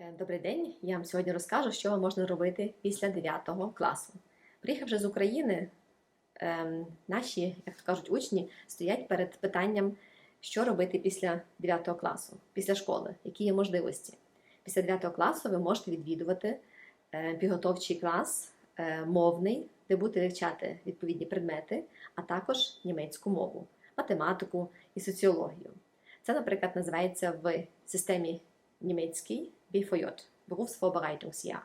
Е, Добрий день. Я вам сьогодні розкажу, що можна робити після 9 класу. Приїхавши з України, ем, наші, як то кажуть, учні стоять перед питанням, що робити після 9 класу, після школи, які є можливості. Після 9 класу ви можете відвідувати е, підготовчий клас е, мовний, де будете вивчати відповідні предмети, а також німецьку мову, математику і соціологію. Це, наприклад, називається в системі німецький BVJ, Berufsvorbereitungsjahr.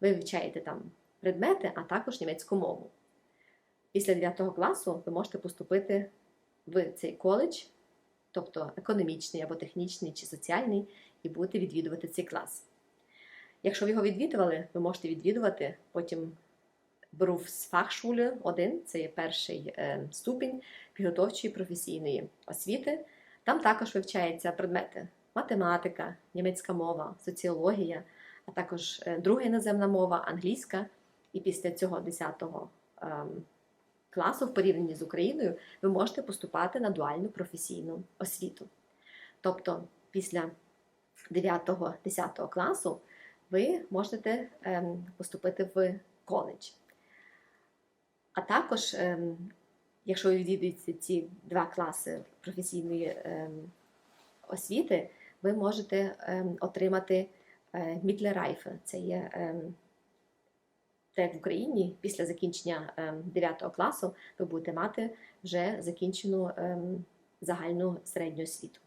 Ви вивчаєте там предмети, а також німецьку мову. Після 9 класу ви можете поступити в цей коледж, тобто економічний або технічний чи соціальний, і будете відвідувати цей клас. Якщо ви його відвідували, ви можете відвідувати потім Berufsfachschule 1, це є перший е, ступінь підготовчої професійної освіти. Там також вивчаються предмети математика, німецька мова, соціологія, а також е, друга іноземна мова, англійська. І після цього 10 ем, класу, в порівнянні з Україною, ви можете поступати на дуальну професійну освіту. Тобто після 9-10 класу ви можете ем, поступити в коледж. А також, ем, якщо ви відвідуєте ці два класи професійної освіти, ви можете ем, отримати е, Мітлерайфе. Це є ем, те, в Україні після закінчення ем, 9 класу ви будете мати вже закінчену ем, загальну середню освіту.